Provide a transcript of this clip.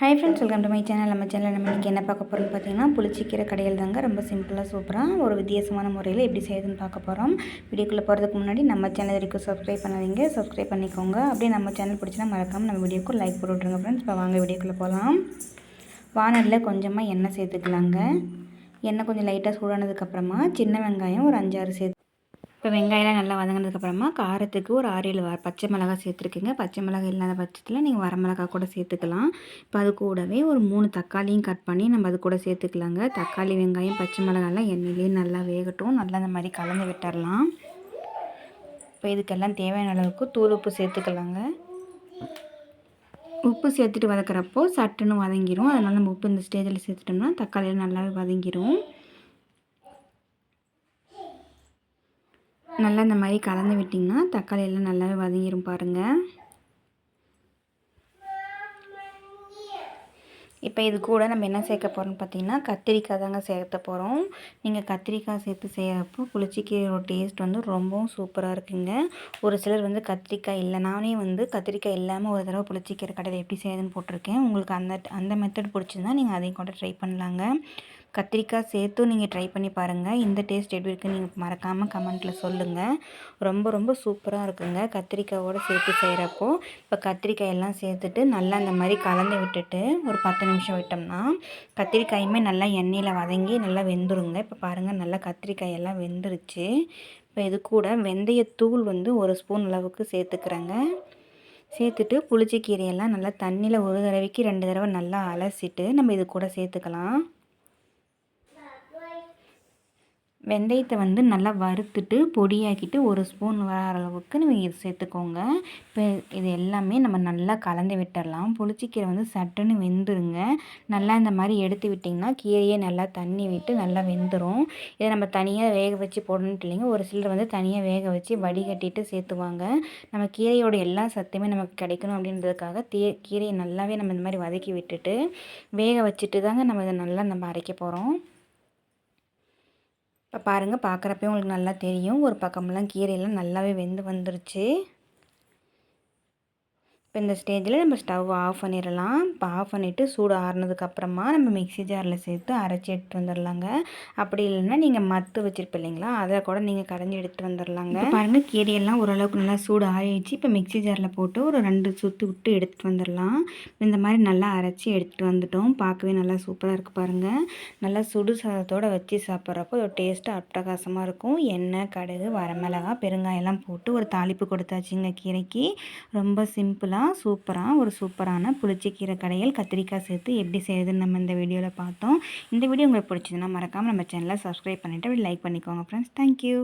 Hi friends welcome to my channel நம்ம channel நம்ம இன்றைக்கி என்ன பார்க்க போகிறோம்னு பார்த்தீங்கன்னா புளிச்சிக்கிற கடையில் தாங்க ரொம்ப சிம்பிளாக சூப்பராக ஒரு வித்தியாசமான முறையில் எப்படி செய்யுதுன்னு பார்க்க போகிறோம் வீடியோக்குள்ளே போகிறதுக்கு முன்னாடி நம்ம சேனல் வரைக்கும் சப்ஸ்கிரைப் பண்ணாதீங்க. சப்ஸ்கிரைப் பண்ணிக்கோங்க. அப்படியே நம்ம சேனல் பிடிச்சினா மறக்காமல் நம்ம வீடியோக்கு லைக் போட்டு விட்ருங்க ஃப்ரெண்ட்ஸ் இப்போ வாங்க வீடியோக்குள்ளே போகலாம் வானலில் கொஞ்சமாக எண்ணெய் சேர்த்துக்கலாங்க. எண்ணெய் கொஞ்சம் லைட்டாக சூடானதுக்கப்புறமா சின்ன வெங்காயம் ஒரு அஞ்சாறு சேர்த்து இப்போ வெங்காயம்லாம் நல்லா வதங்கினதுக்கப்புறமா காரத்துக்கு ஒரு ஆறு ஏழு பச்சை மிளகா சேர்த்துருக்குங்க. பச்சை மிளகாய் இல்லாத பட்சத்தில் நீங்கள் வரமிளகா கூட சேர்த்துக்கலாம். இப்போ அது கூடவே ஒரு மூணு தக்காளியும் கட் பண்ணி நம்ம அது கூட சேர்த்துக்கலாங்க. தக்காளி வெங்காயம் பச்சை மிளகாலாம் எண்ணெயிலேயே நல்லா வேகட்டும். நல்லா அந்த மாதிரி கலந்து விட்டுடலாம் இப்போ இதுக்கெல்லாம் தேவையான அளவுக்கு தூள் உப்பு சேர்த்துக்கலாங்க. உப்பு சேர்த்துட்டு வதக்கிறப்போ சட்டுன்னு வதங்கிடும் அதனால் நம்ம உப்பு இந்த ஸ்டேஜில் சேர்த்துட்டோம்னா தக்காளியில் நல்லாவே வதங்கிடும் நல்லா இந்த மாதிரி கலந்து விட்டிங்கன்னா தக்காளி எல்லாம் நல்லாவே வதங்கிடும் பாருங்கள் இப்போ இது கூட நம்ம என்ன சேர்க்க போகிறோம்னு பார்த்தீங்கன்னா கத்திரிக்காய் தாங்க சேர்த்த போகிறோம் நீங்கள் கத்திரிக்காய் சேர்த்து செய்கிறப்போ புளிச்சிக்கீரோட டேஸ்ட் வந்து ரொம்பவும் சூப்பராக இருக்குங்க. ஒரு சிலர் வந்து கத்திரிக்காய் இல்லை நானே வந்து கத்திரிக்காய் இல்லாமல் ஒரு தடவை புளிச்சிக்கீரை கடையில் எப்படி செய்யுதுன்னு போட்டிருக்கேன். உங்களுக்கு அந்த அந்த மெத்தட் பிடிச்சிருந்தா நீங்கள் அதையும் கூட ட்ரை பண்ணலாங்க. கத்திரிக்காய் சேர்த்தும் நீங்கள் ட்ரை பண்ணி பாருங்கள் இந்த டேஸ்ட் எப்படி இருக்குன்னு நீங்கள் மறக்காமல் கமெண்ட்டில் சொல்லுங்கள் ரொம்ப ரொம்ப சூப்பராக இருக்குங்க. கத்திரிக்காயோடு சேர்த்து செய்கிறப்போ இப்போ கத்திரிக்காய் எல்லாம் சேர்த்துட்டு நல்லா இந்த மாதிரி கலந்து விட்டுட்டு ஒரு பத்து நிமிஷம் விட்டோம்னா கத்திரிக்காயுமே நல்லா எண்ணெயில் வதங்கி நல்லா வெந்துருங்க. இப்போ பாருங்கள் நல்லா கத்திரிக்காய் எல்லாம் வெந்துருச்சு. இப்போ இது கூட வெந்தயத்தூள் வந்து ஒரு ஸ்பூன் அளவுக்கு சேர்த்துக்கிறேங்க. சேர்த்துட்டு புளிச்சக்கீரையெல்லாம் நல்லா தண்ணியில் ஒரு தடவைக்கு ரெண்டு தடவை நல்லா அலசிட்டு நம்ம இது கூட சேர்த்துக்கலாம். வெந்தயத்தை வந்து நல்லா வறுத்துட்டு பொடியாக்கிட்டு ஒரு ஸ்பூன் வர அளவுக்கு நீங்கள் இது சேர்த்துக்கோங்க. இப்போ இது எல்லாமே நம்ம நல்லா கலந்து விட்டுடலாம் புளிச்சிக்கீரை வந்து சட்டுன்னு வெந்துருங்க. நல்லா இந்த மாதிரி எடுத்து விட்டிங்கன்னா கீரையே நல்லா தண்ணி விட்டு நல்லா வெந்துடும் இதை நம்ம தனியாக வேக வச்சு போடணுன்ட்டு இல்லைங்க. ஒரு சிலர் வந்து தனியாக வேக வச்சு வடிகட்டிட்டு சேர்த்துவாங்க. நம்ம கீரையோட எல்லா சத்துமே நமக்கு கிடைக்கணும் அப்படின்றதுக்காக தீ கீரையை நல்லாவே நம்ம இந்த மாதிரி வதக்கி விட்டுட்டு வேக வச்சுட்டு தாங்க நம்ம இதை நல்லா நம்ம அரைக்க போகிறோம் இப்போ பாருங்கள் பார்க்குறப்பே உங்களுக்கு நல்லா தெரியும். ஒரு பக்கமெல்லாம் கீரையெல்லாம் நல்லாவே வெந்து வந்துருச்சு. இப்போ இந்த ஸ்டேஜில் நம்ம ஸ்டவ் ஆஃப் பண்ணிடலாம். இப்போ ஆஃப் பண்ணிவிட்டு சூடு ஆறுனதுக்கப்புறமா நம்ம மிக்சி ஜாரில் சேர்த்து அரைச்சி எடுத்துகிட்டு வந்துடலாங்க. அப்படி இல்லைன்னா நீங்கள் மத்து வச்சுருப்ப இல்லைங்களா? அதை கூட நீங்கள் கடைஞ்சி எடுத்துகிட்டு வந்துடலாங்க. பாருங்கள் கீரையெல்லாம் ஓரளவுக்கு நல்லா சூடு ஆறிடுச்சு. இப்போ மிக்சி ஜாரில் போட்டு ஒரு ரெண்டு சுற்று விட்டு எடுத்துகிட்டு வந்துடலாம். இந்த மாதிரி நல்லா அரைச்சி எடுத்துகிட்டு வந்துட்டோம். பார்க்கவே நல்லா சூப்பராக இருக்குது பாருங்கள் நல்லா சுடு சாதத்தோடு வச்சு சாப்பிட்றப்போ ஒரு டேஸ்ட்டு அட்டகாசமாக இருக்கும். எண்ணெய் கடுகு வரமிளகா பெருங்காயெல்லாம் போட்டு ஒரு தாளிப்பு கொடுத்தாச்சுங்க கீரைக்கு. ரொம்ப சிம்பிளாக தான் சூப்பராக ஒரு சூப்பரான புளிச்சக்கீரை கடையில் கத்திரிக்காய் சேர்த்து எப்படி செய்யுதுன்னு நம்ம இந்த வீடியோவில் பார்த்தோம். இந்த வீடியோ உங்களுக்கு பிடிச்சதுன்னா மறக்காமல் நம்ம சேனலை சப்ஸ்கிரைப் பண்ணிவிட்டு அப்படி லைக் பண்ணிக்கோங்க ஃப்ரெண்ட்ஸ் தேங்க்யூ